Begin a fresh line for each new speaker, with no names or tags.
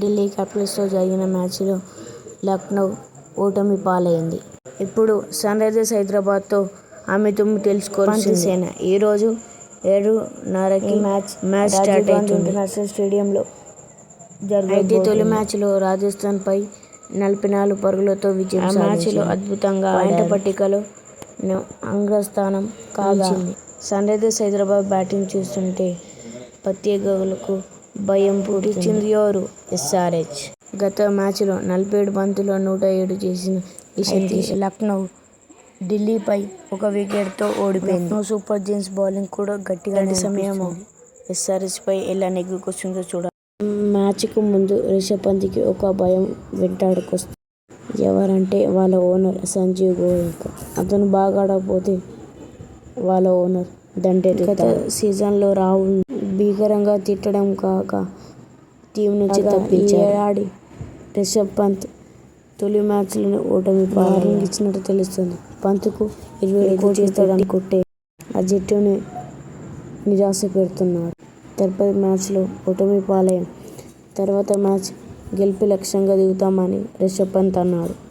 ఢిల్లీ క్యాపిటల్స్తో జరిగిన మ్యాచ్లో లక్నో ఓటమి పాలైంది. ఇప్పుడు సన్రైజర్స్ హైదరాబాద్తో అమీతుమీ తేల్చుకోవాల్సిందే. పంత్ సేన ఈ రోజు ఏడున్నరకి మ్యాచ్ స్టార్ట్ అవుతుంది. ఇంటర్నేషనల్ స్టేడియంలో. అయితే తొలి మ్యాచ్లో రాజస్థాన్పై నలభై నాలుగు పరుగులతో విజయం మ్యాచ్లో అద్భుతంగా. పాయింట్ల పట్టికలో అగ్రస్థానం నిలిచింది. సన్రైజర్స్ హైదరాబాద్ బ్యాటింగ్ చూస్తుంటే ప్రత్యర్థులకు భయం పుట్టించింది. ఎవరు? ఎస్ఆర్హెచ్. గత మ్యాచ్లో నలభై ఏడు బంతుల్లో నూట ఏడు చేసిన ఇషాన్ కిషన్ లక్నో, ఢిల్లీపై ఒక్క వికెట్తో ఓడిపోయింది. సూపర్ జెయింట్స్ బౌలింగ్ కూడా. ఇలాంటి సమయంలో ఎస్ఆర్హెచ్పై ఎలా నెగ్గుకొస్తుందో చూడాలి. మ్యాచ్కు ముందు రిషభ్ పంత్కి ఒక భయం వెంటాడుకొస్తోంది. ఎవరంటే వాళ్ళ ఓనర్ సంజీవ్ గోయెంకా. అతను బాగా ఆడకపోతే వాళ్ళ ఓనర్ దండెత్తుతాడు. గత సీజన్లో రాహుల్ను భీకరంగా తిట్టడమే కాక టీమ్ నుంచి తప్పించాడు. ఏడాది రిషభ్ పంత్ తొలి మ్యాచ్లోనే ఓటమి. వార్నింగ్ ఇచ్చినట్టు తెలుస్తోంది. పంత్కు ఇరవై ఏడు కోట్లు పెట్టి కొంటే ఆ జట్టును నిరాశపెడుతున్నాడు. తిరుపతి మ్యాచ్లో ఓటమి పాలయ్యాం. తర్వాతి మ్యాచ్ గెలుపే లక్ష్యంగా దిగుతామని రిషభ్ పంత్ అన్నాడు.